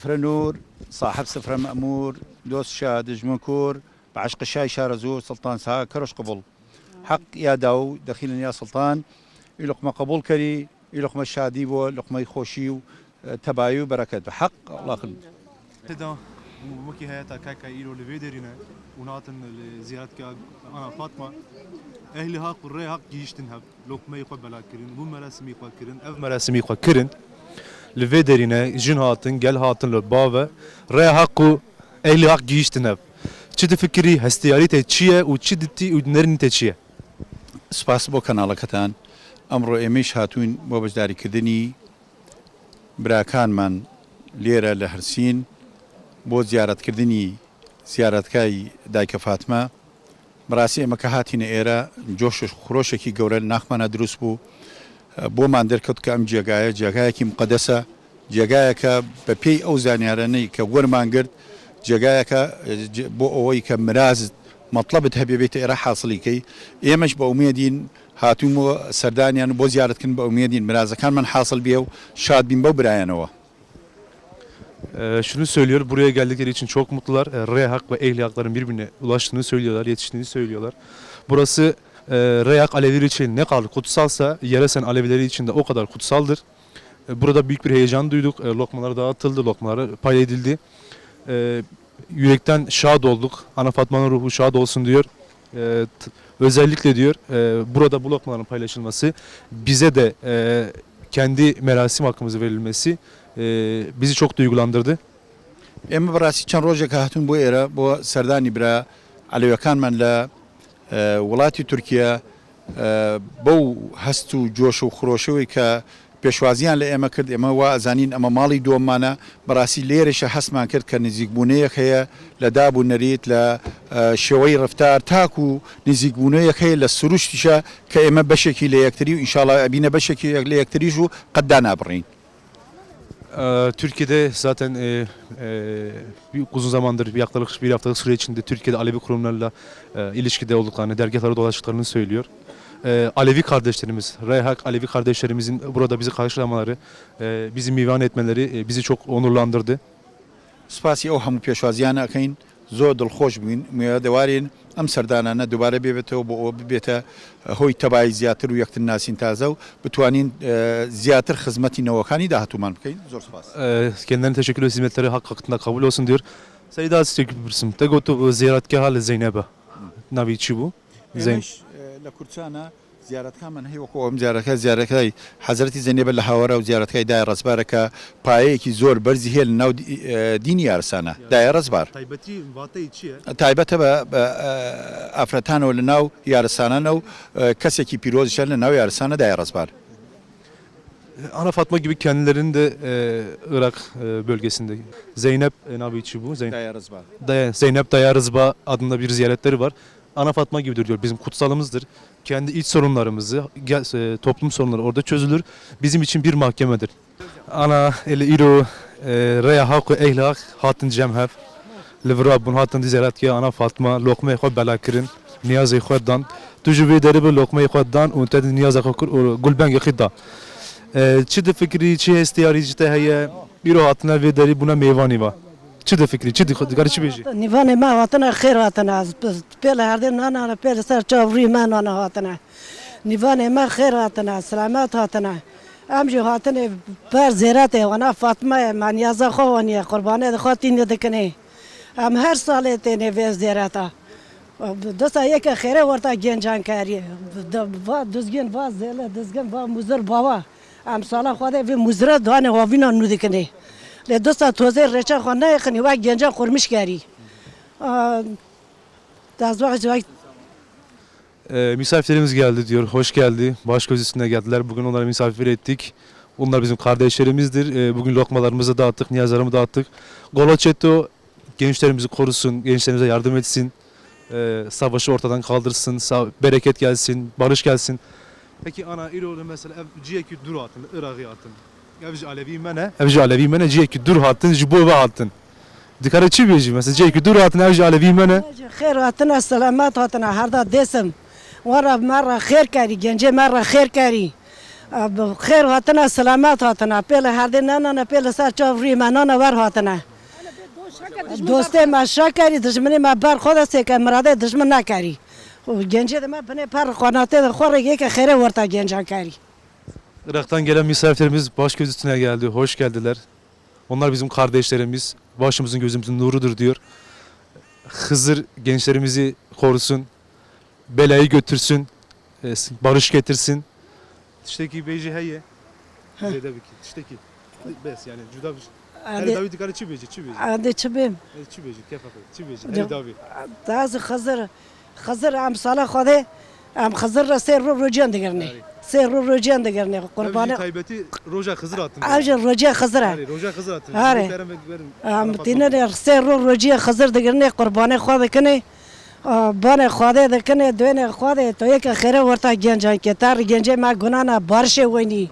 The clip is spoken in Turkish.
سفر نور صاحب سفرة مأمور دوس شاد جمنكور بعشق الشاي شارزو سلطان ساكر قبل. حق يا داو دخيلا يا سلطان. لقمة قبول كري لقمة شادي لقمة خوشي آه، تبايو بركات. بحق الله خل خلد هي تا كاكا إيرو لفيدرنا وناتن لزيارتك أنا فاطمة. أهلي هاك قرية هاك جيشتنها لقمة يقبلها كرين مو مراسم يقبل كرين. أف مراسم يقبل كرين. li vê derîne jin hatin gel hatin li bavê rê heq û eylî heq gihîştin ev. Çi difikirî hestiyarî te çi ye û çi ditî û nerîn te çi ye? سپاس بۆ کەناڵەکەتان ئەمڕۆ ئێمەش هاتوین بۆ بەشداریکردنی براکانمان لێرە لە هەرسین بۆ زیارەتکردنی زیارەتکای دایکە فاتمە بڕاستی ئێمە کە هاتیینە ئێرە جۆشش خۆشێکی گەورە ناخمانە دروست بوو بۆمان دەرکەوت کە ئەم جێگایە جێگایەکی مقدەسە جێگایەکە بە پێی ئەو زانیارانەی کە وەرمان گرت جێگایەکە بۆ ئەوەی کە مرازت مطلبت هەبێ بێتە ئێرە حاصلیکەی ئێمەش بە ئومێدین هاتوومەوە سەردانیان بۆ زیارەتکن بە ئومێدین مرازەکان من حاصل بێ و شاد بین بەو برایەنەوە Ee, şunu söylüyor, buraya geldikleri için çok mutlular. Ee, R hak ve ehli hakların birbirine ulaştığını söylüyorlar, yetiştiğini söylüyorlar. Burası e, R hak Alevileri için ne kadar kutsalsa, Yeresen Alevileri için de o kadar kutsaldır. Ee, burada büyük bir heyecan duyduk. Ee, lokmalar dağıtıldı, lokmaları pay edildi. Ee, yürekten şad olduk. Ana Fatma'nın ruhu şad olsun diyor. Ee, t- özellikle diyor, e, burada bu lokmaların paylaşılması, bize de e, kendi merasim hakkımızı verilmesi e, bizi çok duygulandırdı. ئێمە بەڕاستی چەند ڕۆژێک هاتون بۆ ئێرە بۆ سەردانی برا ئەلوەکانمان لە اه، وڵاتی تورکیا بەو هەست و جۆش و خرۆشەوەی کە پێشوازیان لە ئێمە کرد ئێمە وا ئەزانین ئەمە ماڵی دۆمانە بەڕاستی لێرەشە هەستمان کرد کە نزیکبوونەیەک هەیە لە دابوو نەریت لە شێوەی ڕفتار تاکو و نزیکبوونەیەک هەیە لە سروشتیشە کە ئێمە بەشێکی لە یەکتری و ئینشاڵە ئەبینە بەشێکی لە یەکتریش و قەتدا نابڕین. Ee, Türkiye'de zaten e, e, bir uzun zamandır bir yaklaşık bir haftalık süre içinde Türkiye'de Alevi kurumlarla e, ilişkide olduklarını, dergahlara dolaştıklarını söylüyor. E, Alevi kardeşlerimiz, Reyhak Alevi kardeşlerimizin burada bizi karşılamaları, e, bizi mivan etmeleri e, bizi çok onurlandırdı. Spasiye o hamu peşvaziyan akayın. زۆر دڵخۆش بووین میێدەوارین ئەم سەردانانە دووبارە بێتەوە بۆ ئەوە ببێتە هۆی تەبای زیاتر و یەکتر ناسین تازە و بتوانین اه، زیاتر خزمەتی نەوەکانی داهاتومان بکەین زۆر سپاس E, kendilerine teşekkür ederim. Hizmetleri hak hakkında kabul olsun diyor. Sayıda az teşekkür ederim. Tegotu ziyaretgahı Zeynep'e. Navi çi bu? Zeyn. ئێمەش اه، لە کورچانە زیارەتکانمان هەیوەکو ئەم زیارەکە زیارەکەی حەزرەتی زەنێبە لە هاوەرە و زیارەتەکەی دای ڕزبارەکە پایەیەکی زۆر بەرزی هێل ناو دی- اه، دینی یارسانە دایە ڕزبار Taybeti vatayı çiye? تایبەتە بە بە، اه، ئافرەتانەوە لە ناو یارسانانە و اه، کەسێکی پیرۆزیشە لە ناو یارسانە دای ڕزبار Ana Fatma gibi kendilerinin de e, Irak e, bölgesinde Zeynep e, Nabiçi bu. Zeyn دای ڕزبار Daya- Zeynep Daya Rızba adında bir ziyaretleri var. Ana Fatma gibidir diyor. Bizim kutsalımızdır. Kendi iç sorunlarımızı, e, toplum sorunları orada çözülür. Bizim için bir mahkemedir. Ana ele iro e, reya hakkı ehli hak hatın cemhev. Livra bun hatın ziyaret ki ana Fatma lokma ekho bela kirin. Niyaz ekho dan. Tuju ve deri bir lokma ekho dan. Unted niyaz ekho kur. Gulben ekho çi de fikri, çi istiyari jite heye. İro hatına ve deri buna meyvani va. چه د فکری؟ چه د خودګر چه بیجی نیوان ما وطن خیر وطن از پله هر دن انا پله سر چاوری من انا وطن نیوان ما خیر وطن سلامت وطن ام جو هاتن پر زیرت وانا فاطمه من یزا خوانی قربانه خاطین دکنه ام هر سال تنه وز زیرتا دسا یک خیره ورتا گنجان کاری و دزگن و زله دزگن و مزر بابا. ام سالا خواده و مزر دانه هاوینا نودکنه دوستا توزه رچه خانه خنی و گنجا خورمش کاری داز وقت وقت Ee, misafirlerimiz geldi diyor. Hoş geldi. Baş göz üstüne geldiler. Bugün onları misafir ettik. Onlar bizim kardeşlerimizdir. Ee, bugün lokmalarımızı dağıttık, niyazlarımı dağıttık. Golaçeto gençlerimizi korusun, gençlerimize yardım etsin. Ee, savaşı ortadan kaldırsın, sa- bereket gelsin, barış gelsin. Peki ana İroğlu mesela ev ciyeki dur hatın, اوج علوی منه اوج علوی منه جی که دور هاتن جبو و هاتن دکاره چی بیجی مثلا جی که دور هاتن اوج علوی منه خیر هاتن سلامت هاتن هر دا دسم ورا مره خیر کاری گنجه مره خیر کاری خیر هاتن سلامت هاتن پهل هر دن نه نه پهل سر چاو ری منان ور هاتن دوسته ما شکری دشمنی ما بر خود است که مراده دشمن نکری گنجه ما بنه پر قناته خور یک خیره ورتا گنجه کاری Irak'tan gelen misafirlerimiz baş göz üstüne geldi. Hoş geldiler. Onlar bizim kardeşlerimiz. Başımızın gözümüzün nurudur diyor. Hızır gençlerimizi korusun. Belayı götürsün. E, barış getirsin. Tişteki beyci heye. Zedebiki. Tişteki. Bes yani cüda bir Erde davi dikkat çi beyci çi beyci. Erde çi beyim. Çi beyci kefak. Çi beyci. Erde davi. Dazı Hızır. Hızır am sala khode. Am Hızır raser rojan digerni. سه رو روجان دگرنه قربانه تایبتی روجا خزر اتن اوج روجا خزر هری روجا خزر اتن هری ام تینه سه رو روجا خزر دگرنه قربانه خو بکنه بانه خواده دکنه دوینه خواده تو یک خیره ورتا گنجان که تر گنجه ما گنانا بارشه وینی